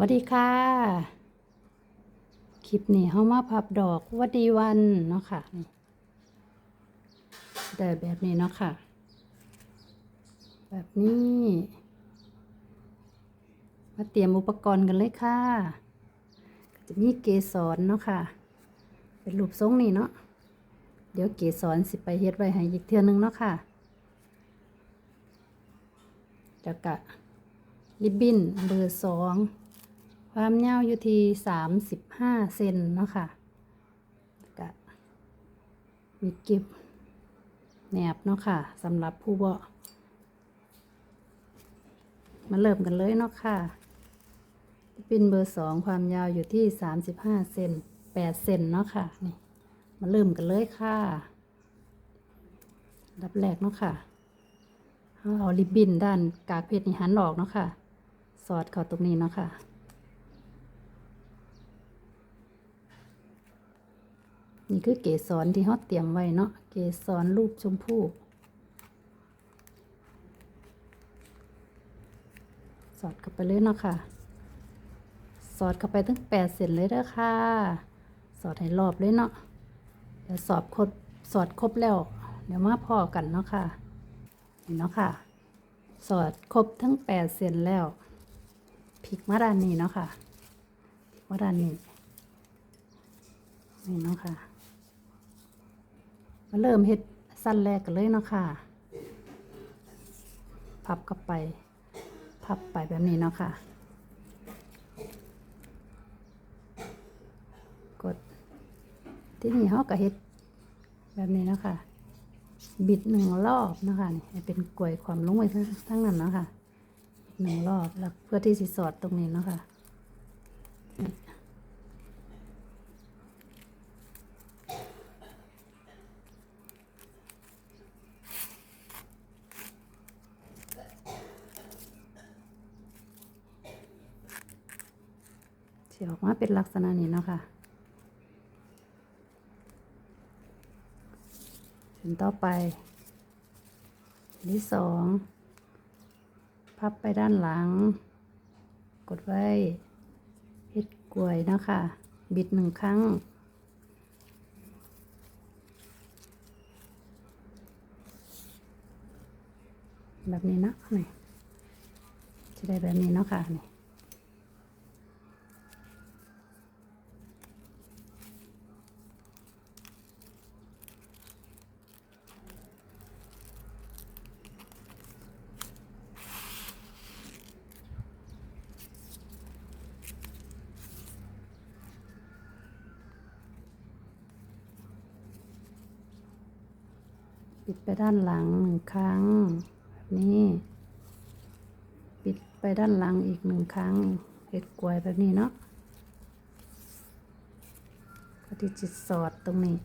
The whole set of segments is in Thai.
วัสดีค่ะ คลิปนี้เฮามาพับดอกวัดดีวันเนาะค่ะนี่ได้แบบนี้เนาะค่ะ แบบนี้ มาเตรียมอุปกรณ์กันเลยค่ะจะมีเกสรเนาะค่ะ เป็นรูปทรงนี่เนาะเดี๋ยวเกสรสิไปเฮ็ดไว้ให้อีกเทื่อนึงเนาะค่ะแล้วก็ริบบิ้นเบอร์สอง ความยาวอยู่ที่สามสิบห้าเซนเนาะค่ะก็มีกิบแหนบเนาะค่ะสำหรับผู้บ่มาเริ่มกันเลยเนาะค่ะป็นเบอร์สองความยาวอยู่ที่สามสิบห้าเซนแปดเซนเนาะค่ะนี่มาเริ่มกันเลยค่ะอันดับแรกเนาะค่ะเอาเอาริบบิ้นด้านกากเพชรนี่หันออกเนาะค่ะ สอดเข้าตรงนี้เนาะค่ะ นี่คือเกสรที่เขาเตรียมไว้เนาะ เกสรรูปชมพู่ สอดเข้าไปเลยเนาะค่ะ สอดเข้าไปตั้งแปดเซนเลยเด้อค่ะ สอดให้รอบเลยเนาะ เดี๋ยวสอบครบสอดครบแล้ว เดี๋ยวมาพอกันเนาะค่ะ นี่เนาะค่ะ สอดครบทั้งแปดเซนแล้วพลิกมาด้านนี้เนาะค่ะมาด้านนี้นี่เนาะค่ะ เริ่มเฮ็ดสั้นแรกกันเลยเนาะค่ะ พับกลับไป พับไปแบบนี้เนาะค่ะ กด ที่นี่เขาก็เฮ็ดแบบนี้เนาะค่ะ บิดหนึ่งรอบเนาะคะนี่เป็นกลวยความลงไว้ทั้งทั้งนั้นเนาะค่ะหนึ่งรอบแล้วเพื่อที่สิสอดตรงนี้เนาะค่ะนี่สิออกมา เป็นลักษณะนี้เนาะค่ะถึงต่อไปนที่สอง พับไปด้านหลัง กดไว้เฮ็ดกลวยเนาะคะ บิดหนึ่งครั้ง แบบนี้เนาะนี่จะได้แบบนี้เนาะค่ะนี่ ปิดไปด้านหลังหนึ่งครั้งแบบนี้ ปิดไปด้านหลังอีกหนึ่งครั้งเห็ดกลวยแบบนี้เนาะก็ที่จิตสอดตรงนี้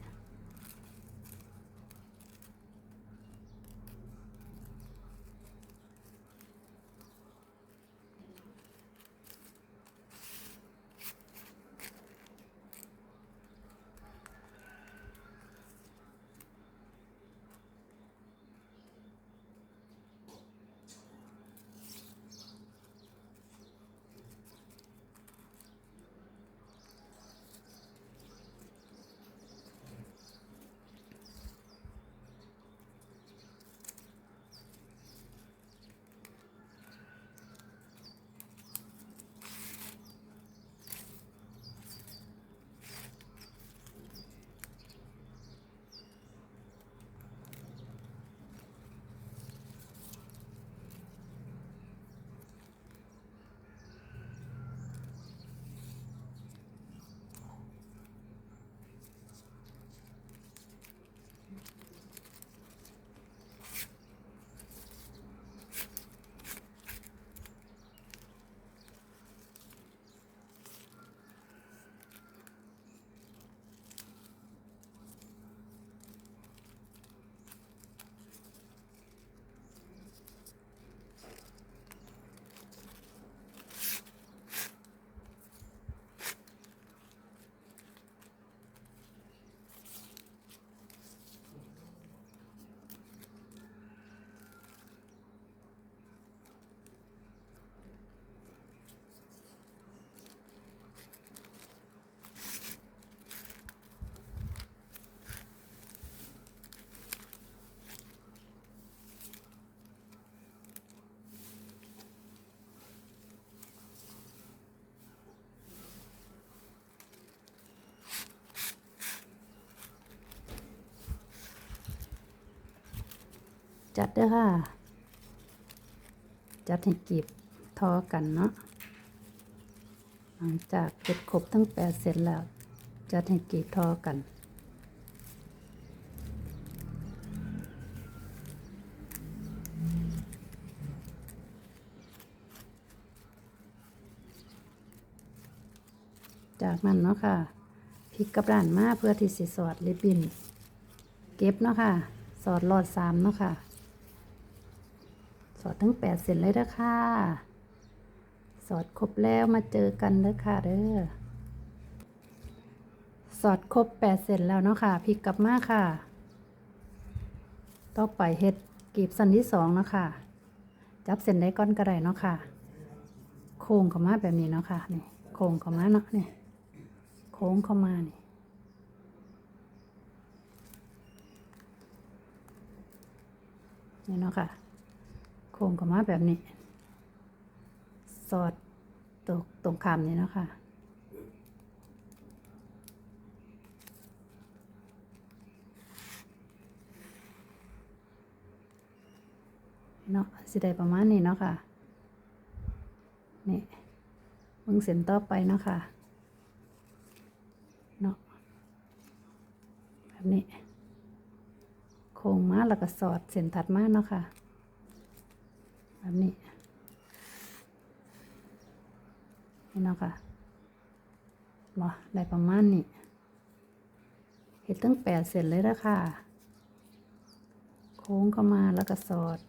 จัดเด้อค่ะ จัดให้กีบทอกันเนาะหลังจากเก็บครบทั้งแปดเสร็จแล้ว จัดให้กีบทอกันจากนั้นเนาะค่ะพลิกกับด้านมาเพื่อที่สิสอดริบบิน เก็บเนาะค่ะ สอดหลอดสามเนาะค่ะ สอดทั้งแปดเสร็จเลยเด้อค่ะ สอดครบแล้วมาเจอกันเด้อค่ะเด้อสอดครบแปดเสร็จแล้วเนาะค่ะพลิกกลับมาค่ะ ต่อไปเฮ็ดกีบสันที่สองเนาะค่ะ จับเส้นได้ก้อนกระไรเนาะค่ะ โค้งเข้ามาแบบนี้เนาะค่ะนี่โค้งเข้ามาเนาะนี่โค้งเข้ามานี่นี่เนาะค่ะ ค้งเข้ามาแบบนี้ สอดตรงตรงคำนี้เนาะค่ะเนาะสิได้ประมาณนี้เนาะค่ะ นี่มึงเส้นต่อไปเนาะค่ะ เนาะแบบนี้ โค้งมาแล้วก็สอดเส้นถัดมาเนาะค่ะ แบบนี้นี่เนาะค่ะบอได้ประมาณนี้เห็ดตั้งแปดเสร็จเลยแล้วค่ะ โค้งเข้ามาแล้วก็สอด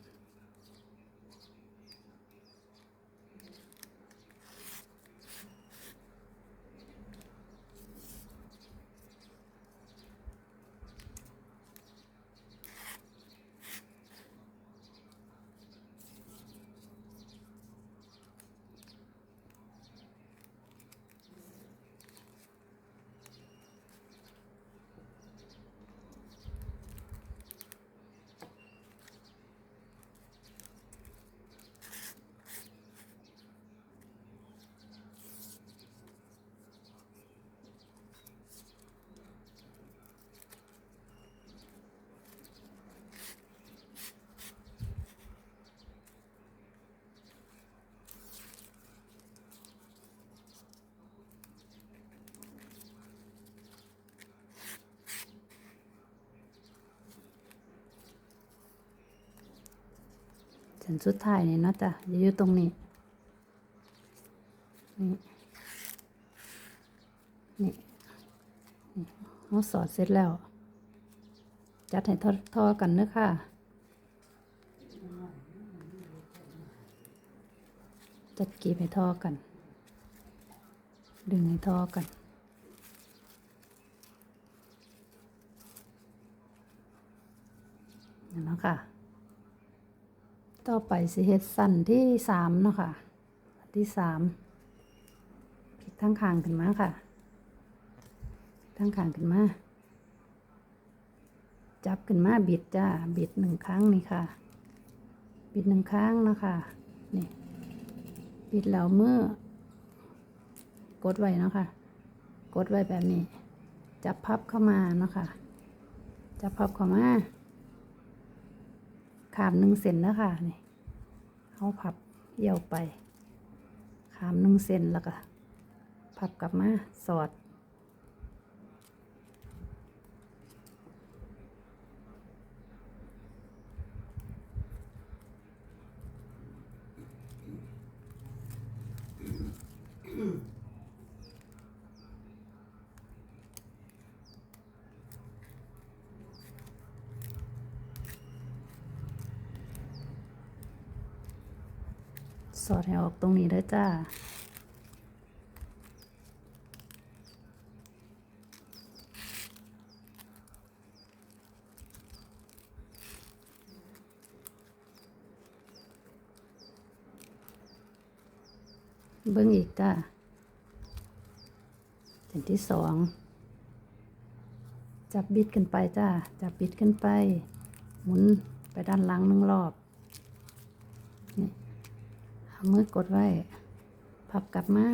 นสุดท้ายนี่เนาะจ้ะจะอยู่ตรงนี้ นี่นี่เราสอดเสร็จแล้ว จัดให้ทอทอกันเนอะค่ะจัดกีบให้ทอกัน ดึงให้ทอกันนั่นเนาะค่ะ ต่อไปสิเฮ็ดสั้นที่สามเนาะค่ะ ที่สามพลิกทั้งคางขึ้นมาค่ะทั้งคางขึ้นมา จับขึ้นมาบิดจ้า บิดหนึ่งครั้งนี่ค่ะ บิดหนึ่งครั้งเนาะค่ะนี่บิดแล้วเมื่อกดไว้เนาะค่ะกดไว้แบบนี้ จับพับเข้ามาเนาะค่ะจับพับเข้ามาขามหนึ่งเซนแล้วค่ะนี่ เขาพับเยี่ยวไป ขามหนึ่งเซนแล้วก็พับกลับมาสอด สอดให้ออกตรงนี้เด้อจ้าเบิ้งอีกจ้าเส้นที่สอง จับบิดขึ้นไปจ้า จับบิดขึ้นไป หมุนไปด้านหลังหนึ่งรอบ เอามือกดไว้ พับกลับมา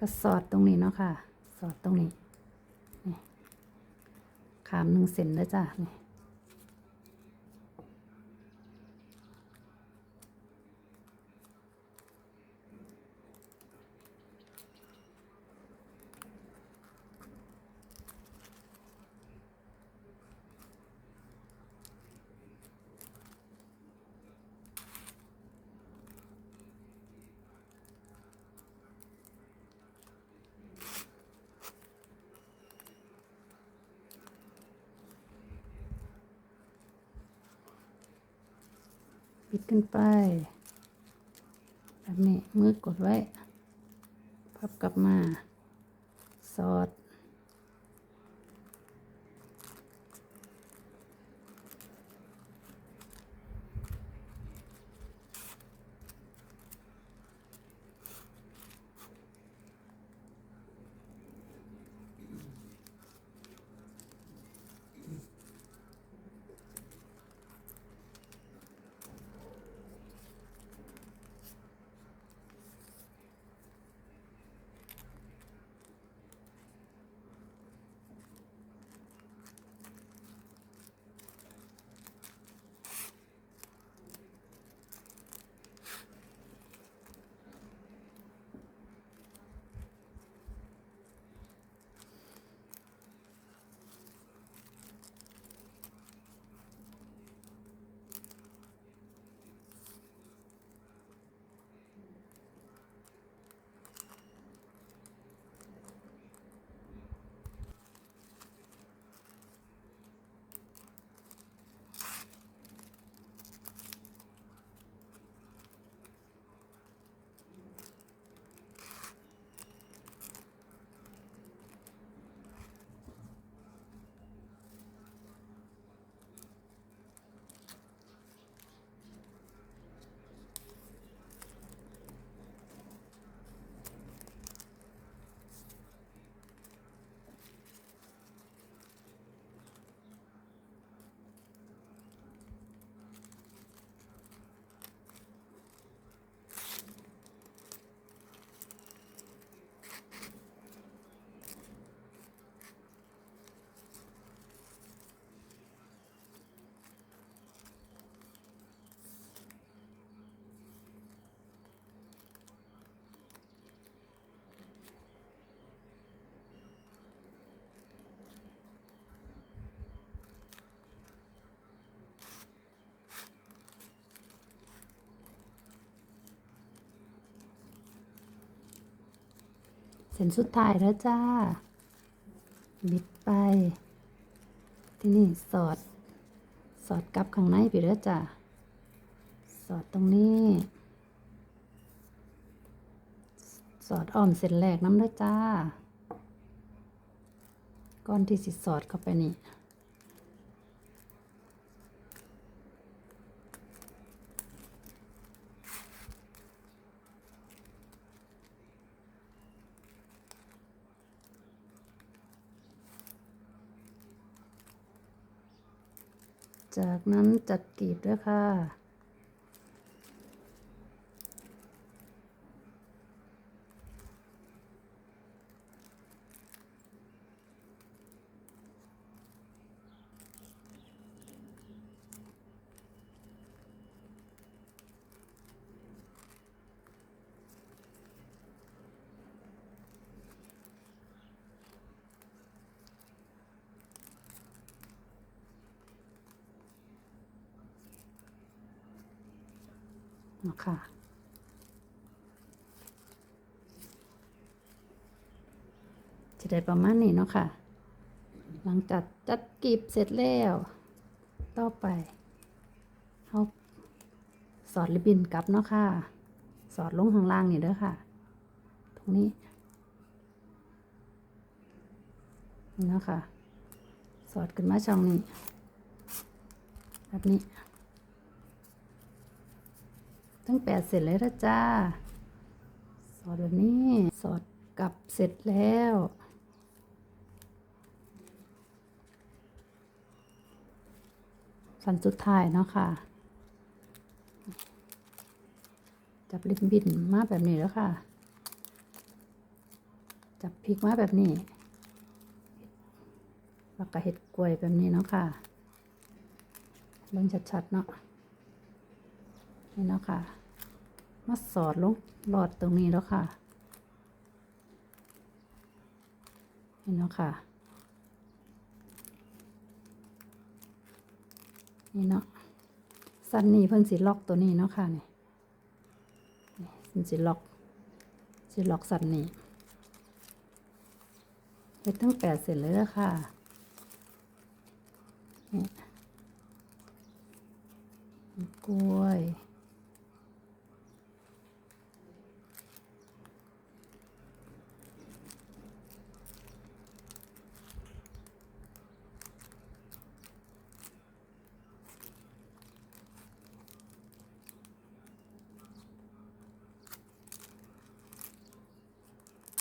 ก็สอดตรงนี้เนาะค่ะ สอดตรงนี้ นี่ขามหนึ่งเซนแล้วจ้ะนี่ ขึ้นไป แบบนี้มือกดไว้ พับกลับมา สอด เส้นสุดท้ายแล้วจ้า บิดไป ที่นี่สอด สอดกลับข้างในไปแล้วจ้า สอดตรงนี้ สอดอ้อมเส้นแรกน้ำแล้วจ้า ก้อนที่สิสอดเข้าไปนี่ จากนั้นจัดกลีบด้วยค่ะ นาะค่ะจะได้ประมาณนี้เนาะค่ะ หลังจากจัดกรีบเสร็จแล้ว ต่อไปเอาสอดริบบินกลับเนาะค่ะ สอดลงข้างล่างนี่เด้อค่ะ ตรงนี้นี่เนาะค่ะ สอดขึ้นมาช่องนี้ แบบนี้ ทั้งแปดเสร็จเลยนะจ้า สอดแบบนี้ สอดกลับเสร็จแล้ว สันสุดท้ายเนาะค่ะ จับริบบินมาแบบนี้แล้วค่ะ จับพริกมาแบบนี้ แล้วก็เห็ดกล้วยแบบนี้เนาะค่ะเบิ่งชัดๆเนาะ นี่เนาะค่ะ มาสอดลงหลอดตรงนี้แล้วค่ะ นี่เนาะค่ะ นี่เนาะสันนี่เพิ่นสิล็อกตัวนี้เนาะค่ะนี่นี่เพิ่นสิล็อกสิล็อกสันนี่เฮ็ดทั้งแปดเสร็จเลยแล้วค่ะ นี่กล้วย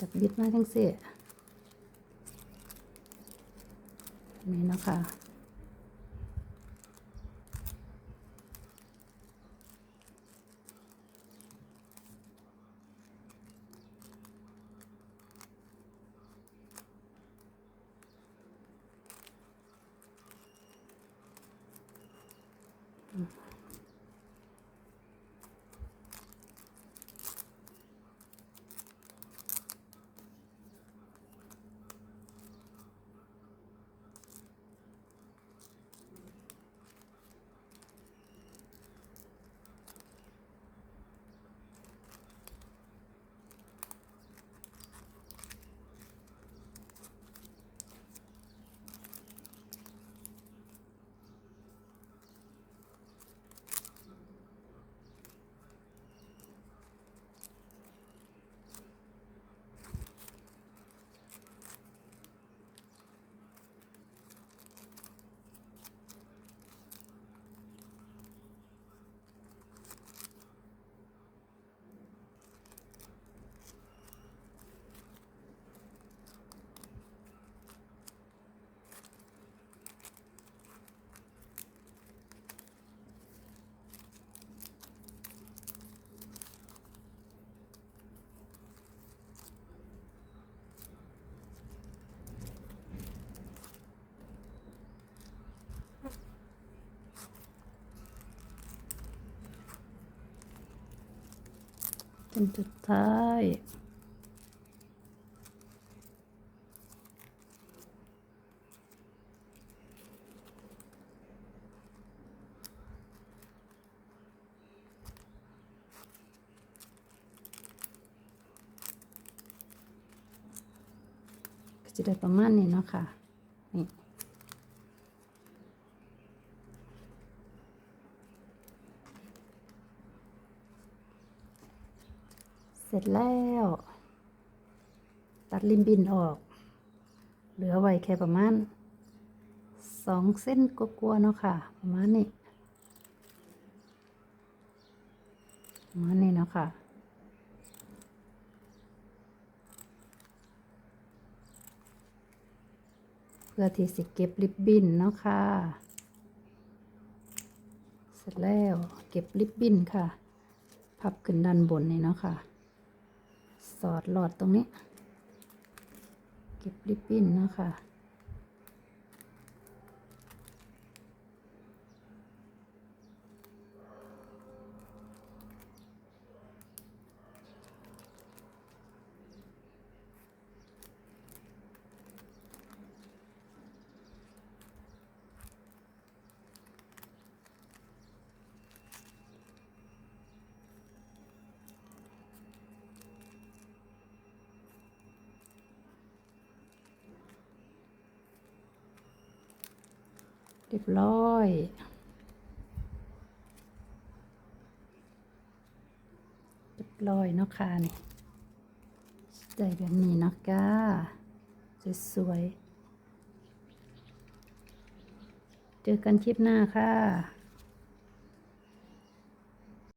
จับบิดมาทั้งเสียนี่นะคะ เป็นจุดท้าย ก็จะได้ประมาณนี้เนาะค่ะ นี่ เสร็ จแล้ว ตัดริมบินออก เหลือไว้แค่ประมาณสองเส้นกลัวาๆเนาะค่ะ ประมาณนี้ประมาณนี้เนาะค่ะเพื่อที่สิเก็บริบบิ้นเนาะค่ะ เสร็จแล้วเก็บริบบิ้นค่ะ พับขึ้นด้านบนนี่เนาะค่ะ อดหลอดตรงนี้ เก็บริบบิ้นนะคะ รียบร้อยเรียบร้อยเนาะค่ะนี่ได้แบบนี้เนาะก้าสวยๆเจอกันคลิปหน้าค่ะ